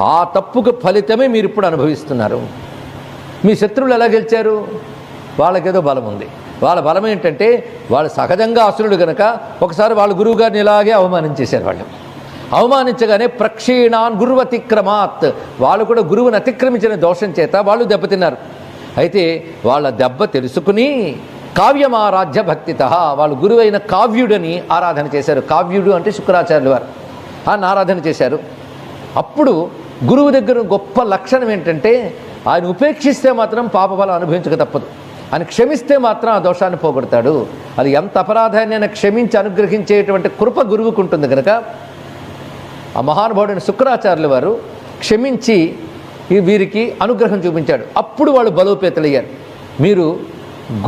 ఆ తప్పుకు ఫలితమే మీరు ఇప్పుడు అనుభవిస్తున్నారు. మీ శత్రువులు ఎలా గెలిచారు? వాళ్ళకేదో బలం ఉంది. వాళ్ళ బలం ఏంటంటే వాళ్ళు సహజంగా అసురుడు కనుక ఒకసారి వాళ్ళ గురువు గారిని ఇలాగే అవమానించేశారు వాళ్ళు. అవమానించగానే ప్రక్షీణాన్ గురువతిక్రమాత్. వాళ్ళు కూడా గురువుని అతిక్రమించిన దోషం చేత వాళ్ళు దెబ్బతిన్నారు. అయితే వాళ్ళ దెబ్బ తెలుసుకుని కావ్యమారాధ్య భక్తిత వాళ్ళు గురువైన కావ్యుడని ఆరాధన చేశారు. కావ్యుడు అంటే శుక్రాచార్యులు వారు. ఆయన ఆరాధన చేశారు. అప్పుడు గురువు దగ్గర గొప్ప లక్షణం ఏంటంటే ఆయన ఉపేక్షిస్తే మాత్రం పాపఫలం అనుభవించక తప్పదు. ఆయన క్షమిస్తే మాత్రం ఆ దోషాన్ని పోగొడతాడు. అది ఎంత అపరాధాన్ని అయినా క్షమించి అనుగ్రహించేటువంటి కృప గురువుకు ఉంటుంది కనుక ఆ మహానుభావుడైన శుక్రాచార్యుల వారు క్షమించి వీరికి అనుగ్రహం చూపించాడు. అప్పుడు వాళ్ళు బలోపేతలయ్యారు. మీరు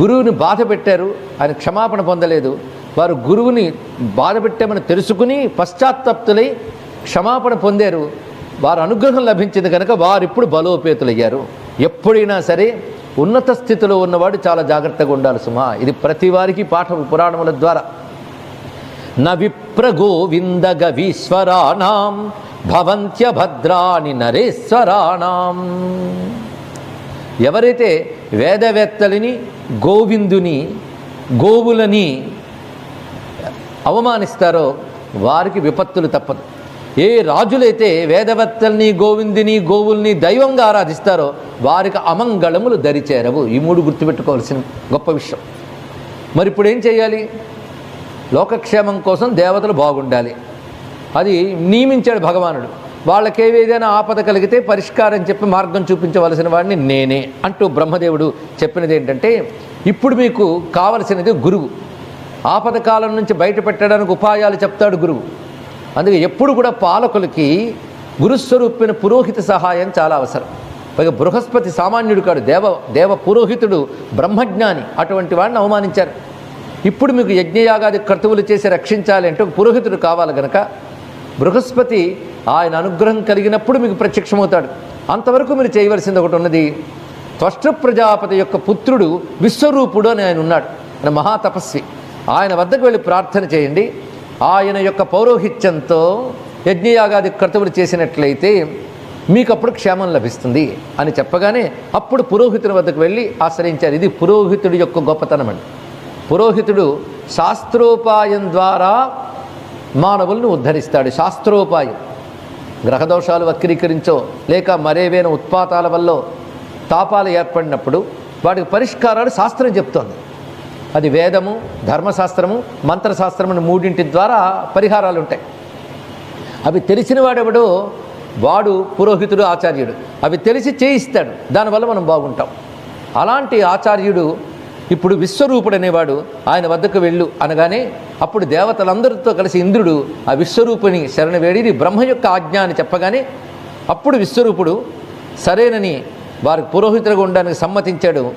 గురువుని బాధ పెట్టారు ఆయన క్షమాపణ పొందలేదు. వారు గురువుని బాధ పెట్టామని తెలుసుకుని పశ్చాత్తప్తులై క్షమాపణ పొందారు. వారు అనుగ్రహం లభించింది కనుక వారు ఇప్పుడు బలోపేతులయ్యారు. ఎప్పుడైనా సరే ఉన్నత స్థితిలో ఉన్నవాడు చాలా జాగ్రత్తగా ఉండాలి సుమా. ఇది ప్రతి వారికి పాఠం పురాణముల ద్వారా. న విప్రగోవిందగవీశ్వరాణం భవంత్య భద్రాని నరేశ్వరాణం. ఎవరైతే వేదవేత్తలని గోవిందుని గోవులని అవమానిస్తారో వారికి విపత్తులు తప్పదు. ఏ రాజులైతే వేదవత్తల్ని గోవిందిని గోవుల్ని దైవంగా ఆరాధిస్తారో వారికి అమంగళములు దరిచేరవు. ఈ మూడు గుర్తుపెట్టుకోవాల్సిన గొప్ప విషయం. మరి ఇప్పుడు ఏం చేయాలి? లోకక్షేమం కోసం దేవతలు బాగుండాలి. అది నియమించాడు భగవానుడు. వాళ్ళకి ఆపద కలిగితే పరిష్కారం చెప్పి మార్గం చూపించవలసిన వాడిని నేనే అంటూ బ్రహ్మదేవుడు చెప్పినది ఏంటంటే ఇప్పుడు మీకు కావలసినది గురువు. ఆపద కాలం నుంచి బయటపెట్టడానికి ఉపాయాలు చెప్తాడు గురువు. అందుకే ఎప్పుడు కూడా పాలకులకి గురుస్వరూపిన పురోహిత సహాయం చాలా అవసరం. పైగా బృహస్పతి సామాన్యుడు కాడు దేవ దేవ పురోహితుడు బ్రహ్మజ్ఞాని అటువంటి వాడిని అవమానించారు. ఇప్పుడు మీకు యజ్ఞయాగాది క్రతువులు చేసి రక్షించాలి అంటే ఒక పురోహితుడు కావాలి గనక బృహస్పతి ఆయన అనుగ్రహం కలిగినప్పుడు మీకు ప్రత్యక్షమవుతాడు. అంతవరకు మీరు చేయవలసింది ఒకటి ఉన్నది త్వష్ట ప్రజాపతి యొక్క పుత్రుడు విశ్వరూపుడు అని ఆయన ఉన్నాడు. ఆయన మహాతపస్వి ఆయన వద్దకు వెళ్ళి ప్రార్థన చేయండి. ఆయన యొక్క పౌరోహిత్యంతో యజ్ఞయాగాది క్రతువులు చేసినట్లయితే మీకు అప్పుడు క్షేమం లభిస్తుంది అని చెప్పగానే అప్పుడు పురోహితుని వద్దకు వెళ్ళి ఆశ్రయించారు. ఇది పురోహితుడి యొక్క గొప్పతనం అండి. పురోహితుడు శాస్త్రోపాయం ద్వారా మానవుల్ని ఉద్ధరిస్తాడు. శాస్త్రోపాయం. గ్రహదోషాలు వక్రీకరించో లేక మరేవైనా ఉత్పాతాల వల్ల తాపాలు ఏర్పడినప్పుడు వాటికి పరిష్కారాలు శాస్త్రం చెప్తోంది. అది వేదము ధర్మశాస్త్రము మంత్రశాస్త్రము మూడింటి ద్వారా పరిహారాలు ఉంటాయి అవి తెలిసిన వాడెవడో? వాడు పురోహితుడు ఆచార్యుడు. అవి తెలిసి చేయిస్తాడు. దానివల్ల మనం బాగుంటాం. అలాంటి ఆచార్యుడు ఇప్పుడు విశ్వరూపుడు అనేవాడు ఆయన వద్దకు వెళ్ళు అనగానే అప్పుడు దేవతలందరితో కలిసి ఇంద్రుడు ఆ విశ్వరూపుని శరణ వేడి బ్రహ్మ యొక్క ఆజ్ఞ అని చెప్పగానే అప్పుడు విశ్వరూపుడు సరేనని వారికి పురోహితులుగా ఉండడానికి సమ్మతించాడు.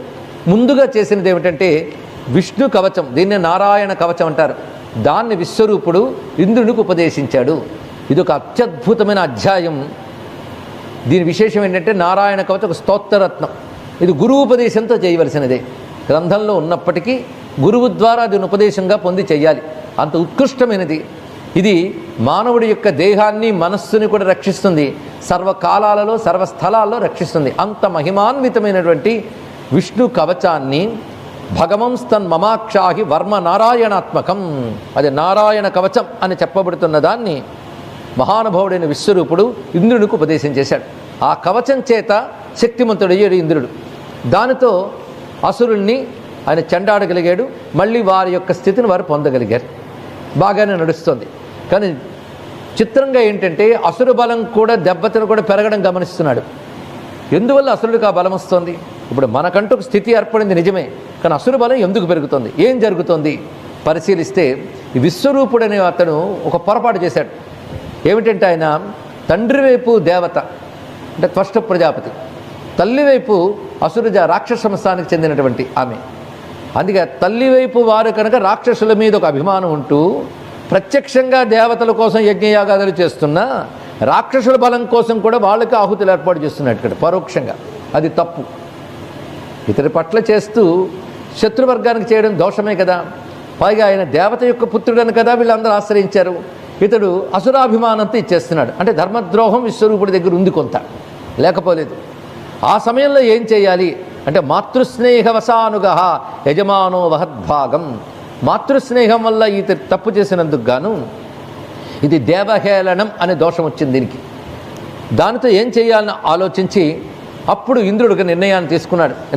ముందుగా చేసినది ఏమిటంటే విష్ణు కవచం దీన్ని నారాయణ కవచం అంటారు. దాన్ని విశ్వరూపుడు ఇంద్రునికి ఉపదేశించాడు. ఇది ఒక అత్యద్భుతమైన అధ్యాయం. దీని విశేషం ఏంటంటే నారాయణ కవచ ఒక స్తోత్రరత్నం. ఇది గురువు ఉపదేశంతో చేయవలసినదే. గ్రంథంలో ఉన్నప్పటికీ గురువు ద్వారా దీని ఉపదేశంగా పొంది చేయాలి. అంత ఉత్కృష్టమైనది. ఇది మానవుడి యొక్క దేహాన్ని మనస్సుని కూడా రక్షిస్తుంది. సర్వకాలాలలో సర్వస్థలాల్లో రక్షిస్తుంది. అంత మహిమాన్వితమైనటువంటి విష్ణు కవచాన్ని భగవంస్తన్ మమాక్షాహి వర్మ నారాయణాత్మకం అది నారాయణ కవచం అని చెప్పబడుతున్న దాన్ని మహానుభావుడైన విశ్వరూపుడు ఇంద్రునికి ఉపదేశం చేశాడు. ఆ కవచం చేత శక్తిమంతుడయ్యాడు ఇంద్రుడు. దానితో అసురుణ్ణి ఆయన చెండాడగలిగాడు. మళ్ళీ వారి యొక్క స్థితిని వారు పొందగలిగారు. బాగానే నడుస్తుంది. కానీ చిత్రంగా ఏంటంటే అసురు బలం కూడా దెబ్బతిన కూడా పెరగడం గమనిస్తున్నాడు. ఎందువల్ల అసురుడికి ఆ బలం వస్తుంది? ఇప్పుడు మనకంటూ ఒక స్థితి ఏర్పడింది నిజమే కానీ అసురు బలం ఎందుకు పెరుగుతుంది? ఏం జరుగుతుంది? పరిశీలిస్తే విశ్వరూపుడనే అతను ఒక పొరపాటు చేశాడు. ఏమిటంటే ఆయన తండ్రి వైపు దేవత అంటే త్వష్ట ప్రజాపతి తల్లివైపు అసురజ రాక్షస సంస్థానికి చెందినటువంటి ఆమె. అందుకే తల్లివైపు వారు కనుక రాక్షసుల మీద ఒక అభిమానం ఉంటూ ప్రత్యక్షంగా దేవతల కోసం యజ్ఞయాగాదులు చేస్తున్న రాక్షసుల బలం కోసం కూడా వాళ్ళకి ఆహుతులు ఏర్పాటు చేస్తున్నట్టు ఇక్కడ పరోక్షంగా. అది తప్పు. ఇతడి పట్ల చేస్తూ శత్రువర్గానికి చేయడం దోషమే కదా. పైగా ఆయన దేవత యొక్క పుత్రుడని కదా వీళ్ళందరూ ఆశ్రయించారు. ఇతడు అసురాభిమానంతో ఇచ్చేస్తున్నాడు. అంటే ధర్మద్రోహం విశ్వరూపుడి దగ్గర ఉంది కొంత. లేకపోలేదు. ఆ సమయంలో ఏం చేయాలి? అంటే మాతృస్నేహవసానుగ యజమానో వహద్భాగం. మాతృస్నేహం వల్ల ఇతడు తప్పు చేసినందుకు గాను ఇది దేవహేళనం అనే దోషం వచ్చింది దీనికి. దానితో ఏం చేయాలని ఆలోచించి అప్పుడు ఇంద్రుడికి నిర్ణయాన్ని తీసుకున్నాడు.